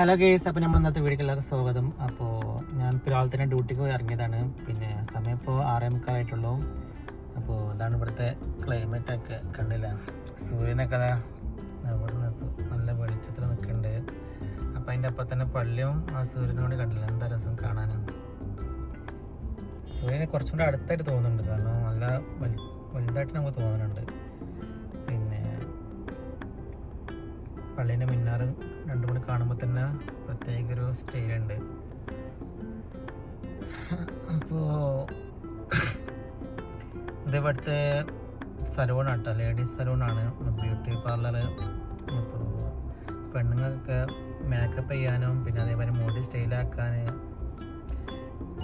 Hello guys അപ്പോൾ നമ്മൾ ഇന്നത്തെ വീഡിയോയിലേക്ക് സ്വാഗതം. അപ്പോൾ ഞാൻ രാവിലെ ഡ്യൂട്ടിക്ക് പോയി ഇറങ്ങിയതാണ്. പിന്നെ സമയം ഇപ്പോൾ ആറേ മുക്കാലായിട്ടുള്ളൂ അപ്പോൾ അതാണ് ഇവിടുത്തെ ക്ലൈമറ്റ് ഒക്കെ കണ്ടില്ല? സൂര്യനൊക്കെ അവിടെ നല്ല വെളിച്ചത്തിൽ നിൽക്കുന്നുണ്ട്. അപ്പോൾ അതിന്റെ അപ്പം തന്നെ പള്ളിയും ആ സൂര്യനോട് കണ്ടില്ല? എന്താ രസം കാണാനും? സൂര്യനെ കുറച്ചും കൂടെ അടുത്തായിട്ട് തോന്നുന്നുണ്ട്. കാരണം നല്ല വലു- വലുതായിട്ട് നമുക്ക് തോന്നുന്നുണ്ട്. പള്ളീന്റെ മിന്നാറ് രണ്ടു മണി കാണുമ്പോൾ തന്നെ പ്രത്യേക ഒരു സ്റ്റൈലുണ്ട് അപ്പോൾ ഇത് ഇവിടുത്തെ സലൂണാണ് കേട്ടോ ലേഡീസ് സലൂണാണ് ബ്യൂട്ടി പാർലർ അപ്പോൾ പെണ്ണുങ്ങൾക്ക് മേക്കപ്പ് ചെയ്യാനും പിന്നെ അതേപോലെ മുടി സ്റ്റൈലാക്കാൻ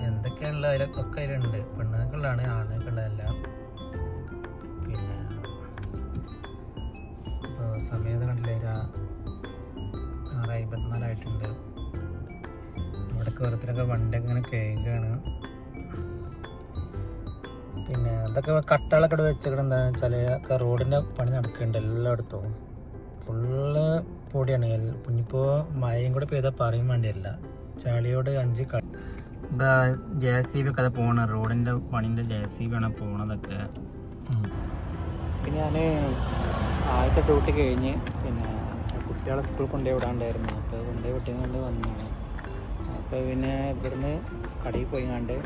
എന്തൊക്കെയാണുള്ളത് അതിലൊക്കെ അതിലുണ്ട്. പെണ്ണുങ്ങൾക്കുള്ളതാണ് ആണുങ്ങൾക്കുള്ളതല്ല. സമയത്ത് കണ്ടില്ലേ? ആറ് അമ്പത്തിനാലായിട്ടുണ്ട് അവിടെ കയറത്തിനൊക്കെ വണ്ടി ഇങ്ങനെ കേൾക്കുകയാണ് പിന്നെ അതൊക്കെ കട്ടകളൊക്കെ ഇവിടെ വെച്ചിട്ട് എന്താ വെച്ചാൽ ഒക്കെ റോഡിന്റെ പണി നടക്കുന്നുണ്ട് എല്ലായിടത്തും. ഫുള്ള് പൊടിയാണ്. ഇനിയിപ്പോൾ മഴയും കൂടെ പെയ്താൽ പറയും വേണ്ടിയല്ല. ചളിയോട് അഞ്ച് ക ജെ സി ബി ഒക്കെ അത് പോണ റോഡിന്റെ പണിന്റെ ജെ സി ബി ആണ് പോണതൊക്കെ. പിന്നെ ഞാൻ ആദ്യത്തെ ഡ്യൂട്ടി കഴിഞ്ഞ് പിന്നെ കുട്ടികളെ സ്കൂളിൽ കൊണ്ടുപോയി വിടാണ്ടായിരുന്നു. അപ്പോൾ കൊണ്ടുപോയി വിട്ടിയും കൊണ്ട് വന്നതാണ് അപ്പോൾ പിന്നെ ഇവിടുന്ന് കടയിൽ പോയി കണ്ട്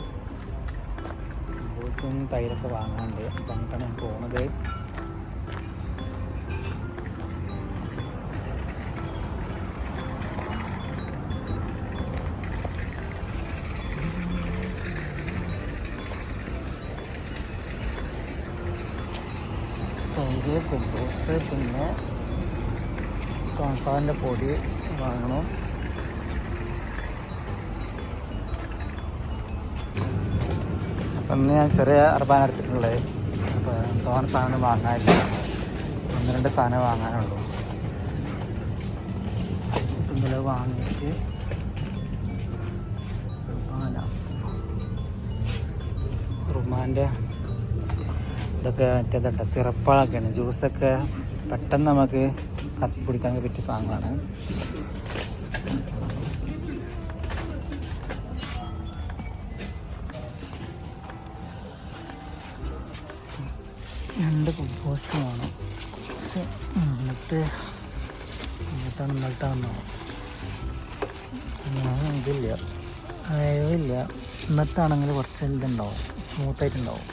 ബൂസും തൈരൊക്കെ വാങ്ങാണ്ട് അപ്പം അങ്ങോട്ടാണ് ഞാൻ തൈര് കുബൂസ് പിന്നെ കോൺഫ്ലവറിന്റെ പൊടി വാങ്ങണം. അപ്പം ഇന്ന് ഞാൻ ചെറിയ അർബാൻ എടുത്തിട്ടുള്ളത്. അപ്പോൾ തോന്ന സാധനം വാങ്ങാനില്ല. ഒന്ന് രണ്ട് സാധനം വാങ്ങാനുള്ളൂ. ഇന്നലെ വാങ്ങിയിട്ട് റുമാന്റെ ഇതൊക്കെ മറ്റേതട്ട സിറപ്പുകളൊക്കെയാണ്. ജ്യൂസൊക്കെ പെട്ടെന്ന് നമുക്ക് കത്തി കുടിക്കാൻ പറ്റിയ സാധനമാണ് രണ്ട് കുബൂസ് വേണം. എന്നിട്ട് എന്നിട്ടാണ് ഞാൻ ഇതില്ല. ഇല്ല ഇന്നത്താണെങ്കിൽ കുറച്ച് ഇതുണ്ടാവും. സ്മൂത്തായിട്ടുണ്ടാവും.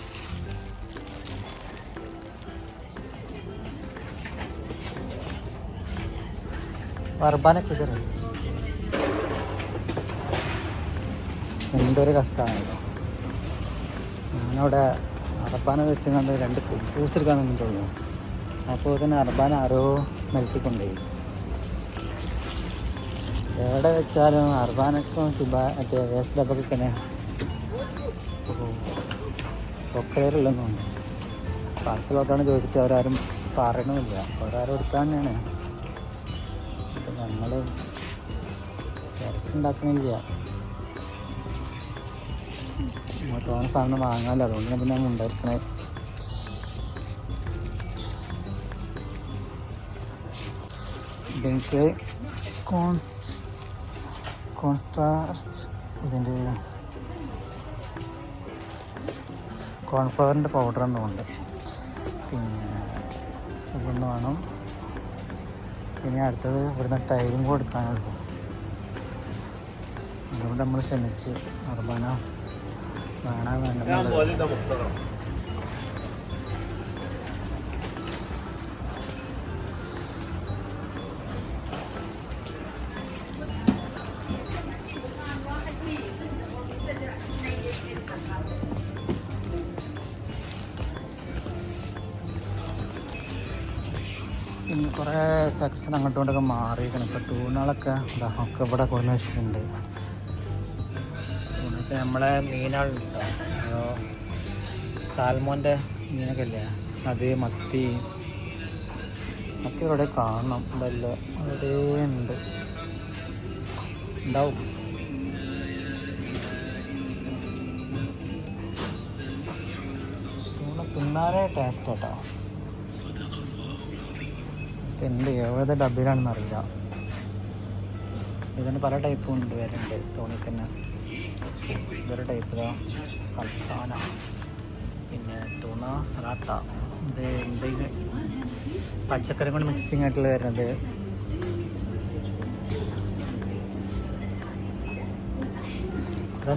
വർബാനൊക്കെ ഇത് എന്തൊരു കഷ്ടമാണല്ലോ ഞാനവിടെ അറബാന വെച്ച് കണ്ട് രണ്ട് കൂസ് എടുക്കാൻ നിന്നിട്ടുള്ളൂ. അപ്പോൾ തന്നെ അറബാന ആരോ മെൽറ്റിക്കൊണ്ടുപോയി എവിടെ വെച്ചാലും അർബാനക്കും സുബ മറ്റേ വേസ്റ്റ് ഡബ്ബൊക്കെ തന്നെ പൊക്കയറില്ലെന്നുണ്ട് പാർട്ടിലോട്ടാണ് ചോദിച്ചിട്ട് അവരാരും പറയണമില്ല. അവരാരും എടുത്താൽ തന്നെയാണ് നമ്മൾ തിരക്കുണ്ടാക്കണില്ല നമ്മൾ തോന്നുന്ന സാധനം വാങ്ങാമല്ലോ. അതുകൊണ്ടാണ് പിന്നെ നമ്മൾ ഉണ്ടായിരിക്കണേ. ഇതെനിക്ക് കോൺസ് കോൺസ്ട്രാസ് ഇതിന്റെ കോൺഫ്ലവറിന്റെ പൗഡർ എന്നുണ്ട് പിന്നെ ഇതൊന്ന് വേണം പിന്നെ അടുത്തത് ഇവിടുന്ന് ടൈലും കൊടുക്കാനുള്ളൂ അതുകൊണ്ട് നമ്മൾ ശ്രമിച്ച് അർബാന കാണാൻ വേണ്ട കുറേ സെക്ഷൻ അങ്ങോട്ടും ഇങ്ങോട്ടൊക്കെ മാറിയിരിക്കണം ഇപ്പോൾ ടൂണുകളൊക്കെ ഒക്കെ ഇവിടെ കൊണ്ടു വെച്ചിട്ടുണ്ട്. എന്ന് വെച്ചാൽ നമ്മളെ മീനുകളുണ്ടോ ഓ സാൽമോന്റെ മീനൊക്കെ ഇല്ലേ? അത് മത്തി. മത്തി ഇവിടെ കാണണം. ഇതല്ല അവിടെ ഉണ്ട്. ഉണ്ടാവും. തിന്നാലേ ടേസ്റ്റ് കേട്ടോ ഇതുണ്ട് ഏത് ഡബിലാണെന്ന് അറിയില്ല. ഇതിന് പല ടൈപ്പും ഉണ്ട് വരുന്നുണ്ട് തോണി തന്നെ. ഇതൊരു ടൈപ്പ് ഇതാ സൽത്താന. പിന്നെ തുണ സലാട്ട ഇത് എന്തെങ്കിലും പച്ചക്കറി കൊണ്ട് മിക്സിങ് ആയിട്ടുള്ള വരുന്നത്.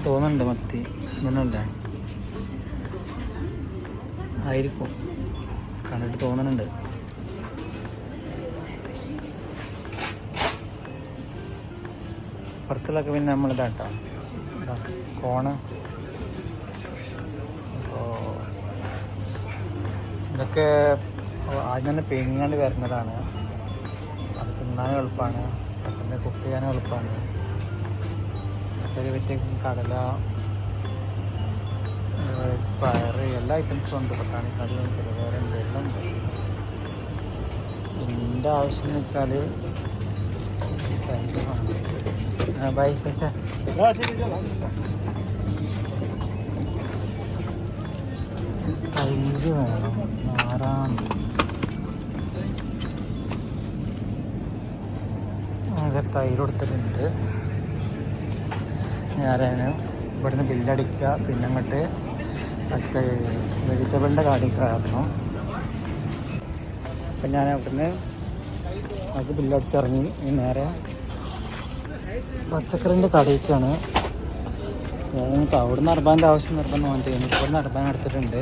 തോന്നുന്നുണ്ട് മത്തി. ഇങ്ങനല്ലേ? ആയിരിക്കും. കണ്ടിട്ട് തോന്നുന്നുണ്ട്. പുറത്തുള്ളൊക്കെ പിന്നെ നമ്മളിതാട്ടോ കോണ്. അപ്പോൾ ഇതൊക്കെ ആദ്യം തന്നെ പിഴിഞ്ഞാണ്ട് വരുന്നതാണ് അത് തിന്നാനും എളുപ്പമാണ് പെട്ടെന്ന് കുക്ക് ചെയ്യാനും എളുപ്പമാണ് ചെറിയ പറ്റിയ കടല പയർ എല്ലാ ഐറ്റംസും ഉണ്ട്. പട്ടാണിക്കറി ചെറുപയറുണ്ട് എല്ലാം ഉണ്ട്. എന്റെ ആവശ്യം എന്ന് വെച്ചാൽ പൈസ തൈര് വേണം ആറാം അതൊക്കെ തൈര് കൊടുത്തിട്ടുണ്ട്. ഞാനാണ് ഇവിടുന്ന് ബില്ലടിക്കുക പിന്നെ അങ്ങോട്ട് മറ്റേ വെജിറ്റബിളിന്റെ കാടി കയറണം. അപ്പം ഞാൻ അവിടുന്ന് അത് ബില്ലടിച്ചിറങ്ങി. നേരെ പച്ചക്കറിന്റെ കടയിലേക്കാണ്. അവിടെ അവിടുന്ന് അർബാന്റെ ആവശ്യം നിർബന്ധം വേണ്ടി എനിക്ക് ഇവിടുന്ന് എടുത്തിട്ടുണ്ട്.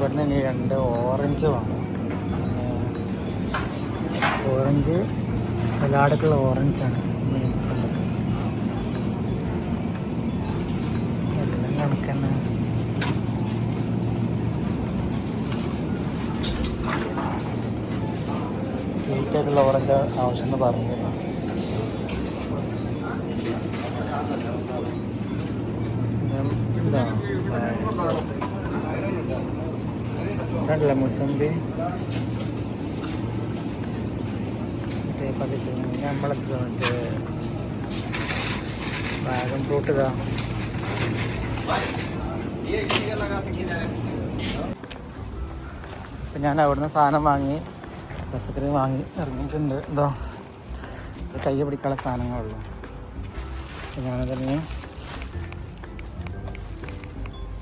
ഇവിടുന്ന് ഇനി രണ്ട് ഓറഞ്ച് വാങ്ങും. ഓറഞ്ച് സലാഡൊക്കെയുള്ള ഓറഞ്ചാണ് എല്ലാം കണക്കന്നെ. ഓറഞ്ച് ആവശ്യം എന്ന് പറഞ്ഞു കണ്ടില്ല മുസമ്പി നമ്മളൊക്കെ മറ്റേ ഡ്രാഗൺ ഫ്രൂട്ട് അപ്പം ഞാൻ അവിടുന്ന് സാധനം വാങ്ങി പച്ചക്കറി വാങ്ങി ഇറങ്ങിയിട്ടുണ്ട്. എന്തോ കൈ പിടിക്കാനുള്ള സാധനങ്ങളുള്ളൂ ഞാനതിന്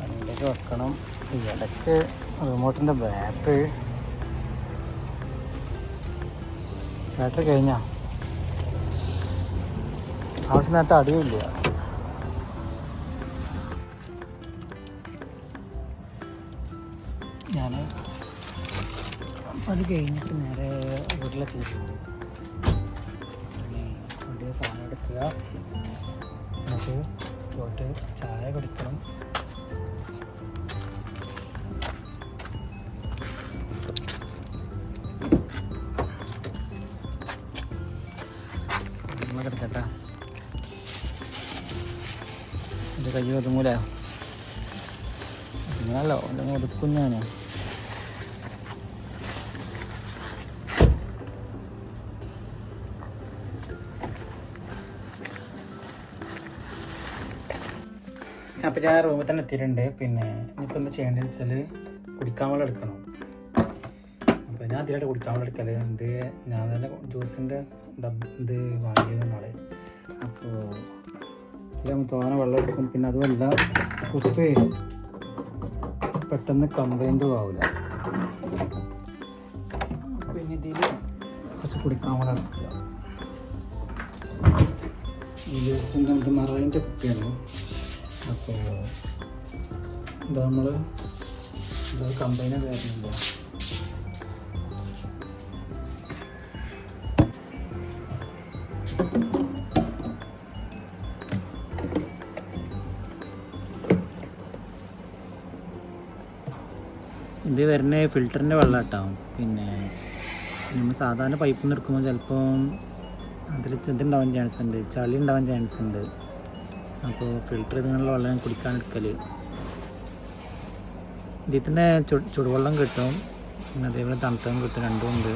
അതിലേക്ക് വെക്കണം. ഇടയ്ക്ക് റിമോട്ടിന്റെ ബാറ്ററി. ബാറ്ററി കഴിഞ്ഞ? ആവശ്യം നേരത്തെ അടിയില്ല ഞാൻ അത് കഴിഞ്ഞിട്ട് നേരെ വീട്ടിലെത്തിയിട്ടുണ്ട് സാധനം എടുക്കുക. എന്നിട്ട് പോയിട്ട് ചായ കുടിക്കണം. കയ്യിൽ ഒതുങ്ങൂല ഒതുങ്ങാലോ അല്ലെങ്കിൽ ഒതുക്കും ഞാൻ അപ്പം ഞാൻ റൂമിൽ തന്നെ എത്തിയിട്ടുണ്ട്. പിന്നെ ഇനിയിപ്പോൾ എന്താ ചെയ്യേണ്ടതെന്ന് വെച്ചാൽ കുടിക്കാൻ വെള്ളം എടുക്കണം. അപ്പോൾ ഞാൻ അതിലായിട്ട് കുടിക്കാൻ വെള്ളം എടുക്കൽ. ഇത് ഞാൻ തന്നെ ജ്യൂസിന്റെ ഡബ് ഇത് വാങ്ങിയത് നാളെ. അപ്പോൾ ഇതിലാകുമ്പോൾ തോനെ വെള്ളം എടുക്കും. പിന്നെ അതുമല്ല കുപ്പി പെട്ടെന്ന് കംപ്ലൈന്റും ആവില്ല പിന്നെ ഇതിൽ കുറച്ച് കുടിക്കാൻ വെള്ളം എടുക്കുക ജ്യൂസിന്റെ നമുക്ക് മറൈന്റെ കുപ്പിയാണ് അപ്പോൾ ഇത് നമ്മൾ എന്താ Thank വരുന്നുണ്ടോ. ഇത് വരുന്ന ഫിൽറ്ററിന്റെ വെള്ളം കേട്ടോ പിന്നെ നമ്മൾ സാധാരണ പൈപ്പിൽ നിന്ന് എടുക്കുമ്പോൾ ചിലപ്പോൾ അതിൽ ഇതുണ്ടാവാൻ ചാൻസ് ഉണ്ട് ചളി ഉണ്ടാവാൻ ചാൻസ് ഉണ്ട് അപ്പോൾ ഫിൽറ്റർ ചെയ്തുള്ള വെള്ളം കുടിക്കാൻ എടുക്കൽ ഇതിൽ തന്നെ ചുടുവെള്ളം കിട്ടും. അതേപോലെ തണുത്തതും കിട്ടും രണ്ടും ഉണ്ട്.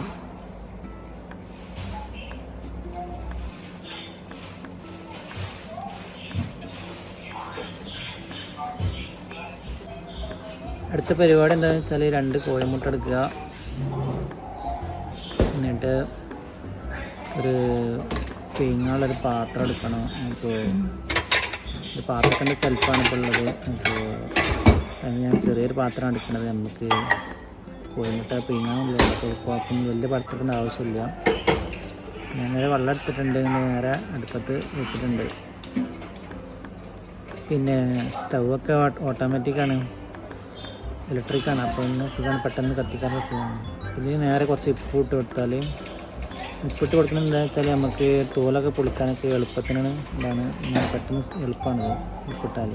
അടുത്ത പരിപാടി എന്താണെന്ന് വെച്ചാൽ രണ്ട് കോഴിമുട്ട എടുക്കുക. എന്നിട്ട് ഒരു തേങ്ങാനുള്ളൊരു പാത്രം എടുക്കണം. നമുക്ക് ഒരു പാത്രത്തിന്റെ സെൽഫാണ് ഇപ്പോൾ ഉള്ളത്. അപ്പോൾ അത് ഞാൻ ചെറിയൊരു പാത്രം എടുക്കുന്നത് നമുക്ക് കോഴിമുട്ട പിങ്ങാനുള്ള അപ്പോൾ കുഴപ്പമൊന്നും വലിയ പാത്രത്തിന്റെ ആവശ്യമില്ല. ഞാൻ നേരെ വെള്ളം എടുത്തിട്ടുണ്ട്. നേരെ അടുപ്പത്ത് വെച്ചിട്ടുണ്ട്. പിന്നെ സ്റ്റൗ ഒക്കെ ഓട്ടോമാറ്റിക്കാണ് ഇലക്ട്രിക്കാണ് അപ്പോൾ ഇന്ന് സുഖമാണ്. പെട്ടെന്ന് കത്തിക്കാനുള്ള സുഖമാണ്. ഇതിൽ നേരെ കുറച്ച് ഉപ്പ് ഇട്ട് കൊടുത്താൽ ഉപ്പിട്ട് കൊടുക്കുന്നത് എന്താണെന്ന് വെച്ചാൽ നമുക്ക് തോലൊക്കെ പൊളിക്കാനൊക്കെ എളുപ്പത്തിനാണ്. ഇങ്ങനെ പെട്ടെന്ന് എളുപ്പമാണ് ഉപ്പിട്ടാൽ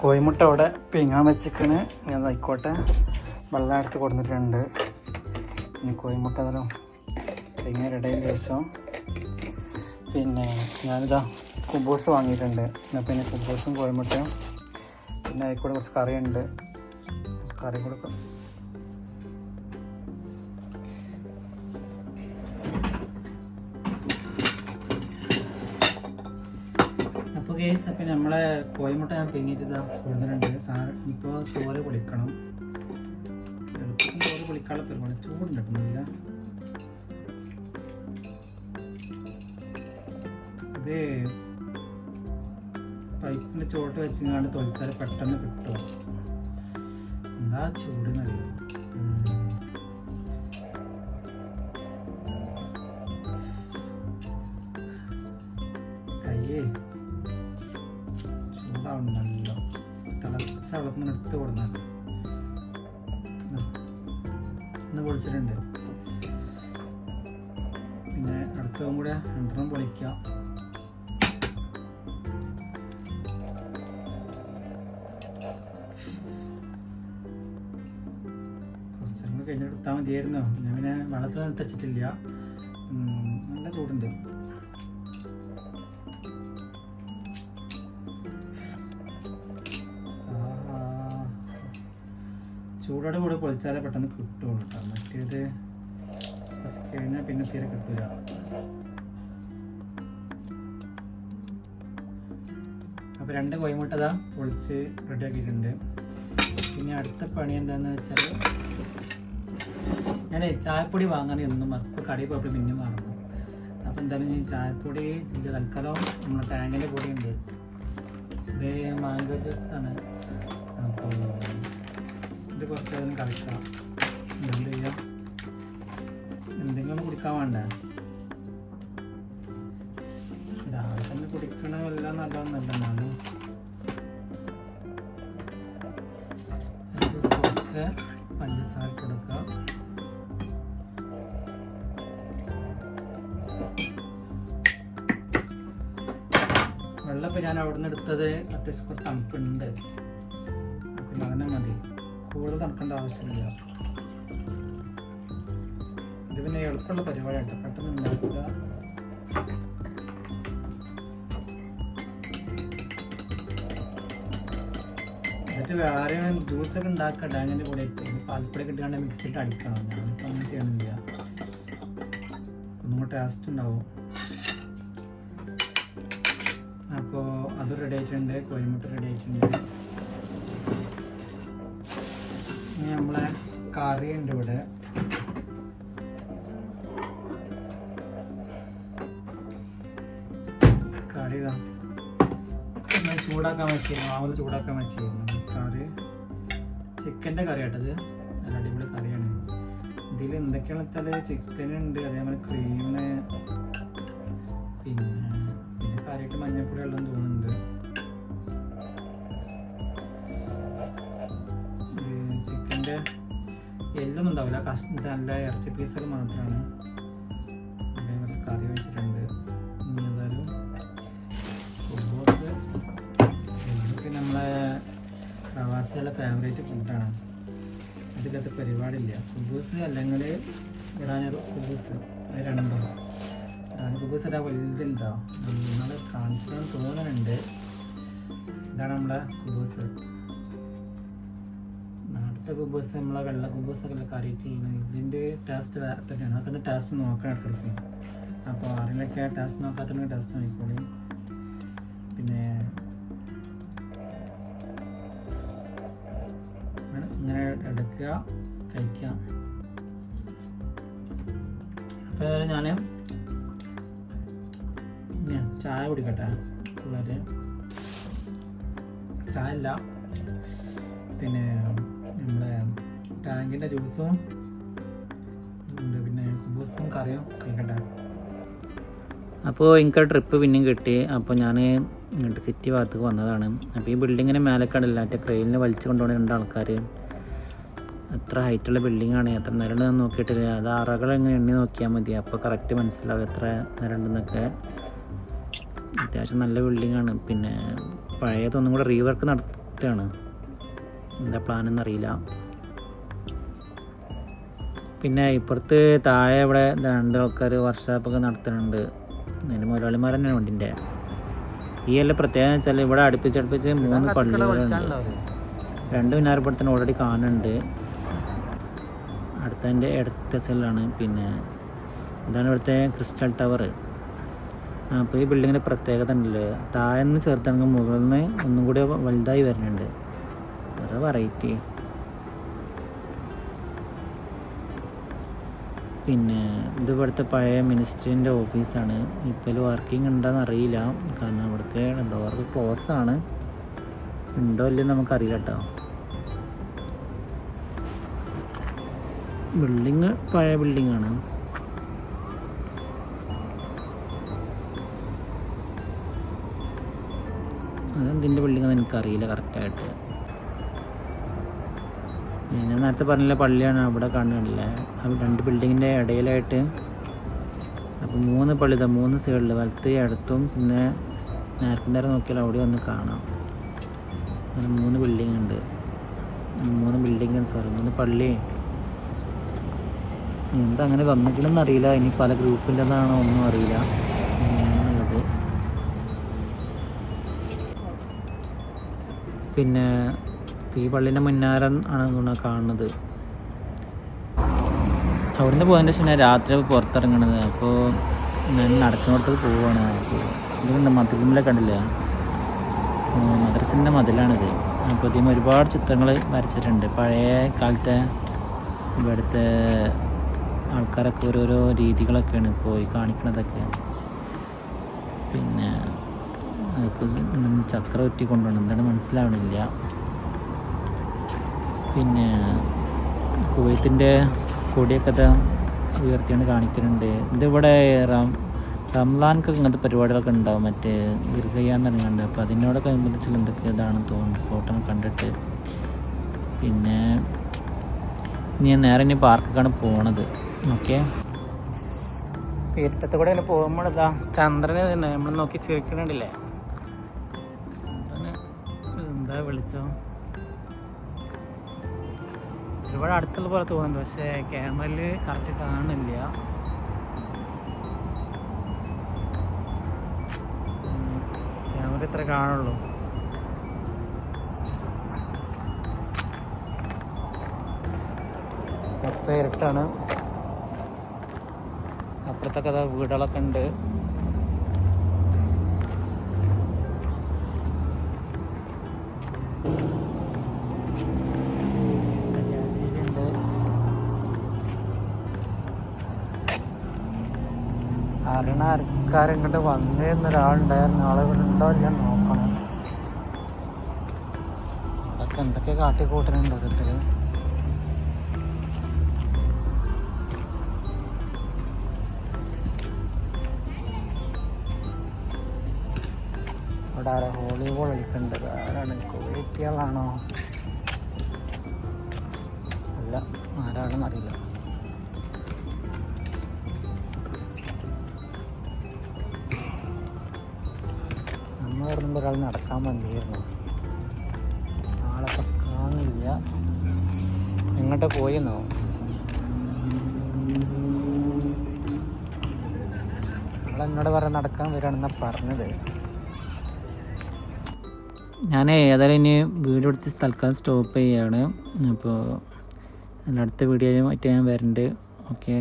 കോഴിമുട്ട അവിടെ പിങ്ങാൻ വെച്ചിക്കണ് ഞാൻ ആയിക്കോട്ടെ. വെള്ളം എടുത്ത് കൊടുത്തിട്ടുണ്ട്. ഇനി കോയിമുട്ട പിങ്ങാൻ ഇടയിൽ ശേഷം പിന്നെ ഞാനിതാ കുബൂസ് വാങ്ങിയിട്ടുണ്ട്. എന്നാൽ പിന്നെ കുബൂസും കോഴിമുട്ടയും പിന്നെ അതിൽക്കൂടെ കൂടെ കുറച്ച് കറിയുണ്ട്. കറി കൊടുക്കാം. അപ്പോൾ കേസ് അപ്പം നമ്മളെ കോയിമുട്ട ഞാൻ പിങ്ങിയിട്ട് കൊടുത്തിട്ടുണ്ട്. സാർ ഇപ്പോൾ തോൽ പൊളിക്കണം. എളുപ്പം തോൽ പൊളിക്കാനുള്ള പരിപാടി. ചൂടുണ്ട് കിട്ടുന്നില്ല ഇത് പൈപ്പിന്റെ ചോട്ട് വെച്ചിങ്ങാണ്ട് തൊളിച്ചാൽ പെട്ടെന്ന് കിട്ടും. എന്താ ചൂട് നല്ല കയ്യേ ചൂടാവണം നല്ല തിളച്ച വെള്ളത്തിൽ നിന്ന് എടുത്ത് കൊടുത്താൽ ഒന്ന് പൊളിച്ചിട്ടുണ്ട്. പിന്നെ അടുത്തതും കൂടെ രണ്ടെണ്ണം പൊളിക്കാം. മതിയായിരുന്നു. ഞാൻ പിന്നെ വെള്ളത്തിൽ തച്ചിട്ടില്ല. നല്ല ചൂടുണ്ട്. ചൂടോടെ കൂടെ പൊളിച്ചാലേ പെട്ടെന്ന് കിട്ടുള്ളൂ കേട്ടോ മറ്റേത് കഴിഞ്ഞാൽ പിന്നെ തീരെ കിട്ടില്ല അപ്പോൾ രണ്ട് കോയിമുട്ടതാ പൊളിച്ച് റെഡിയാക്കിയിട്ടുണ്ട്. പിന്നെ അടുത്ത പണി എന്താണെന്ന് വെച്ചാൽ ഞാൻ ചായപ്പൊടി വാങ്ങാൻ എന്നും മറക്കും. കടയിൽ പോയപ്പോൾ പിന്നെ മറന്നു. അപ്പോൾ എന്തായാലും ഞാൻ ചായപ്പൊടി ഇതിന്റെ തൽക്കാലം നമ്മുടെ ടാങ്കിന്റെ പൊടി ഉണ്ട് ഇത് മാംഗോ ജ്യൂസാണ് അപ്പോൾ ഇത് കുറച്ച് നേരം കളിക്കാം എന്ത് ചെയ്യാം? എന്തെങ്കിലും കുടിക്കാൻ വേണ്ട? രാവിലെ തന്നെ കുടിക്കണമെല്ലാം നല്ലതൊന്നല്ല എന്നാലും. കുറച്ച് പഞ്ചസാര കൊടുക്കുക വെള്ളം ഇപ്പം ഞാൻ അവിടെ നിന്ന് എടുത്തത് അത്യാവശ്യം കുറച്ച് തണുപ്പുണ്ട്. പിന്നെ അങ്ങനെ മതി. കൂടുതൽ തണുക്കേണ്ട ആവശ്യമില്ല. ഇത് പിന്നെ എളുപ്പമുള്ള പരിപാടിയാണ്. പെട്ടെന്ന് ഉണ്ടാക്കുക. വേറെ ജ്യൂസൊക്കെ ഉണ്ടാക്കട്ടെ അങ്ങനെ കൂടെ പാൽപ്പൊടി കിട്ടാണ്ട് മിക്സിയിട്ട് അടിക്കണം. ഞാനിപ്പോൾ അങ്ങനെ ചെയ്യണില്ല. ഒന്നും കൂടെ ടേസ്റ്റ് ഉണ്ടാവും. അപ്പോൾ അത് റെഡി ആയിട്ടുണ്ട്. കോഴിമുട്ട റെഡി ആയിട്ടുണ്ട്. ഇനി നമ്മളെ കറി ഉണ്ട് ഇവിടെ. കറി ഇതാ. ചൂടാക്കാൻ വെച്ചിരുന്നു. മാവിൽ ചൂടാക്കാൻ വെച്ചിരുന്നു. കറി. ചിക്കന്റെ കറി ആട്ടത് നല്ല അടിപൊളി കറിയാണ്. ഇതിൽ എന്തൊക്കെയാണെന്ന് വെച്ചാൽ ചിക്കൻ ഉണ്ട് അതേപോലെ ക്രീമ് പിന്നെ പിന്നെ കാര്യമായിട്ട് മഞ്ഞപ്പൊടി വെള്ളം തോന്നുന്നുണ്ട്. ചിക്കന്റെ എല്ലൊന്നും ഉണ്ടാവില്ല. കഷ്ണ നല്ല ഇറച്ചി പീസുകൾ മാത്രമാണ്. ഫേവറേറ്റ് ഫുഡാണ് അതിലത്തെ പരിപാടിയില്ല. കുബൂസ് അല്ലെങ്കിൽ ഇടാനൊരു കുബൂസ് അത് രണ്ടും. കുബൂസ് ഇടാൻ വലുതുണ്ടോ? നിങ്ങൾ കാണിച്ചിട്ടാണ് തോന്നുന്നുണ്ട് ഇതാണ് നമ്മളെ കുബൂസ്. നാട്ടിലത്തെ കുബൂസ് നമ്മളെ വെള്ള കുബൂസൊക്കെ കറിയിട്ടുള്ളത് ഇതിന്റെ ടേസ്റ്റ് വേറെ തന്നെയാണ്. അതൊക്കെ ടേസ്റ്റ് നോക്കണം ഇടയ്ക്കിടയ്ക്ക് അപ്പോൾ ആരെങ്കിലൊക്കെ ടേസ്റ്റ് നോക്കാത്തവർക്ക് ടേസ്റ്റ് നോക്കിക്കോളി. പിന്നെ കിടക്കുക കഴിക്കുക. അപ്പോൾ ഏതായാലും ഞാൻ ചായ കുടിക്കട്ടെ പിള്ളേർ ചായ അല്ല പിന്നെ നമ്മുടെ ടാങ്കിന്റെ ജ്യൂസും ഉണ്ട്. പിന്നെ കുബൂസും കറിയും കഴിക്കട്ടെ. അപ്പോൾ എനിക്ക് ട്രിപ്പ് പിന്നെയും കിട്ടി. അപ്പോൾ ഞാൻ ഇങ്ങോട്ട് സിറ്റി ഭാഗത്തേക്ക് വന്നതാണ്. അപ്പോൾ ഈ ബിൽഡിങ്ങിന് മേലേക്കാണില്ല മറ്റേ ക്രെയിനിൽ വലിച്ചു കൊണ്ടുപോകുന്ന രണ്ട് ആൾക്കാർ എത്ര ഹൈറ്റുള്ള ആണ് എത്ര നിരണ്ടെന്ന് നോക്കിയിട്ടില്ല. അത് അറകൾ എങ്ങനെ എണ്ണി നോക്കിയാൽ മതി. അപ്പോൾ കറക്റ്റ് മനസ്സിലാവും എത്ര നിരണ്ടെന്നൊക്കെ. അത്യാവശ്യം നല്ല ബിൽഡിങ്ങാണ് പിന്നെ പഴയതൊന്നും കൂടെ റീവർക്ക് നടത്തുകയാണ് എന്താ പ്ലാൻ എന്നറിയില്ല പിന്നെ ഇപ്പുറത്ത് താഴെ ഇവിടെ രണ്ട് ആൾക്കാർ വർക്ക്ഷോപ്പൊക്കെ നടത്തുന്നുണ്ട്. അതിന് മുതലാളിമാർ തന്നെയാണ് വണ്ടിന്റെ ഈ എല്ലാം പ്രത്യേകം വെച്ചാൽ ഇവിടെ അടുപ്പിച്ചടുപ്പിച്ച് മൂന്ന് പള്ളികളുണ്ട്. രണ്ട് മിനാരപ്പുറത്തിന് ഓൾറെഡി കാണുന്നുണ്ട്. അടുത്തതിന്റെ ഇടത്തെ സെല്ലാണ്. പിന്നെ ഇതാണ് ഇവിടുത്തെ ക്രിസ്റ്റൽ ടവർ. അപ്പോൾ ഈ ബിൽഡിങ്ങിന്റെ പ്രത്യേകത ഉണ്ടല്ലോ. താഴെ നിന്ന് ചേർത്താണെങ്കിൽ മുകളിൽ നിന്ന് ഒന്നും കൂടി വലുതായി വരുന്നുണ്ട്. അത്ര വെറൈറ്റി പിന്നെ ഇത് ഇവിടുത്തെ പഴയ മിനിസ്ട്രീന്റെ ഓഫീസാണ്. ഇപ്പോൾ വർക്കിംഗ് ഉണ്ടോയെന്ന് അറിയില്ല. കാരണം ഇവിടുത്തെ ഡോർ ക്ലോസ് ആണ്. ഉണ്ടോ ഇല്ലെന്ന് നമുക്കറിയില്ല കേട്ടോ. ബിൽഡിങ് പഴയ ബിൽഡിംഗ് ആണ്. അതെന്തിന്റെ ബിൽഡിംഗ് എനിക്കറിയില്ല കറക്റ്റായിട്ട് പിന്നെ നേരത്തെ പറഞ്ഞില്ല പള്ളിയാണ് അവിടെ കാണുന്നില്ല രണ്ട് ബിൽഡിങ്ങിന്റെ ഇടയിലായിട്ട്. അപ്പോൾ മൂന്ന് പള്ളി ഇതാ മൂന്ന് സൈഡിൽ വലത്ത് അടുത്തും പിന്നെ നേരത്തെ നേരം നോക്കിയാൽ അവിടെ വന്ന് കാണാം. അങ്ങനെ മൂന്ന് ബിൽഡിംഗ് ഉണ്ട്. മൂന്ന് ബിൽഡിംഗ് സോറി. മൂന്ന് പള്ളി. എന്താ അങ്ങനെ വന്നിട്ടുണ്ടെന്ന് അറിയില്ല. ഇനി പല ഗ്രൂപ്പിന്റെതാണോ ഒന്നും അറിയില്ല. പിന്നെ ഈ പള്ളീന്റെ മുന്നാരം ആണ് കാണുന്നത്. അവിടുന്ന് പോയതിന്റെ ശേഷം ഞാൻ രാത്രി പുറത്തിറങ്ങണത്. അപ്പോൾ ഞാൻ നടക്കുന്നിടത്തേക്ക് പോവുകയാണ് ഇതുകൊണ്ട് മതിലിലെ കണ്ടില്ല? മദ്രസിന്റെ മതിലാണിത്. അപ്പോൾ ഇതിന് ഒരുപാട് ചിത്രങ്ങൾ വരച്ചിട്ടുണ്ട്. പഴയ കാലത്തെ ഇവിടുത്തെ ആൾക്കാരൊക്കെ ഓരോരോ രീതികളൊക്കെയാണ് പോയി കാണിക്കണതൊക്കെ. പിന്നെ ഇപ്പോൾ ചക്ര ഒറ്റി കൊണ്ടുപോകണം എന്താണ് മനസ്സിലാവണില്ല. പിന്നെ കുവൈത്തിന്റെ കൊടിയൊക്കെ ഉയർത്തിയാണ് കാണിക്കുന്നുണ്ട് ഇതിവിടെ? റം റംലാൻക്കൊക്കെ ഇങ്ങനത്തെ പരിപാടികളൊക്കെ ഉണ്ടാവും മറ്റേ ദീർഘയാന്ന് പറഞ്ഞുണ്ട് അപ്പോൾ അതിനോടൊക്കെ അനുബന്ധിച്ചുള്ള എന്തൊക്കെ ഇതാണെന്ന് തോന്നുന്നു ഫോട്ടോ കണ്ടിട്ട്. പിന്നെ ഞാൻ നേരെ ഇനി പാർക്കൊക്കെയാണ് പോണത്. ഓക്കെ ഇരുട്ടത്ത് കൂടെ ഇങ്ങനെ പോകുമ്പോൾ ചന്ദ്രനെ തന്നെ നമ്മൾ നോക്കി ചേർക്കണില്ലേ ചന്ദ്രന് എന്താ വിളിച്ചോ? ഒരുപാട് അടുത്തുള്ള പോലെ തോന്നുന്നുണ്ട്. പക്ഷേ ക്യാമറയിൽ കറക്റ്റ് കാണുന്നില്ല. ക്യാമറ ഇത്ര കാണുള്ളൂ. മൊത്തം ഇരുട്ടാണ്. അപ്പുറത്തൊക്കെ അതാ വീടുകളൊക്കെ ഉണ്ട്. അരണ അറിയണ ആൾക്കാർ ഇങ്ങോട്ട് വന്നിരുന്ന ഒരാളുണ്ടായിരുന്നു ആളെ ഇവിടെ ഉണ്ടോ ഇല്ല നോക്കണം. അതൊക്കെ എന്തൊക്കെ കാട്ടിക്കൂട്ടലുണ്ട് ഓരോരുത്തര് വോളിബോൾ കളിക്കുന്നുണ്ട് ആരാണ്? കുവൈത്തിയാളാണോ അല്ല ആരാണെന്ന് അറിയില്ല. നമ്മൾ ഇവിടെ നിന്ന് ഒരാൾ നടക്കാൻ വന്നിരുന്നു. ആളെ ഇപ്പം എങ്ങോട്ട് പോയെന്നോ? ആളെന്നോട് പറഞ്ഞ് നടക്കാൻ വരികയാണെന്നാണ് പറഞ്ഞത്? ഞാൻ ഏതായാലും ഇനി വീഡിയോ എടുത്ത് തൽക്കാലം സ്റ്റോപ്പ് ചെയ്യാണ്. അപ്പോൾ അടുത്ത വീഡിയോയുമായിട്ട് ഞാൻ വരുന്നുണ്ട് ഓക്കെ.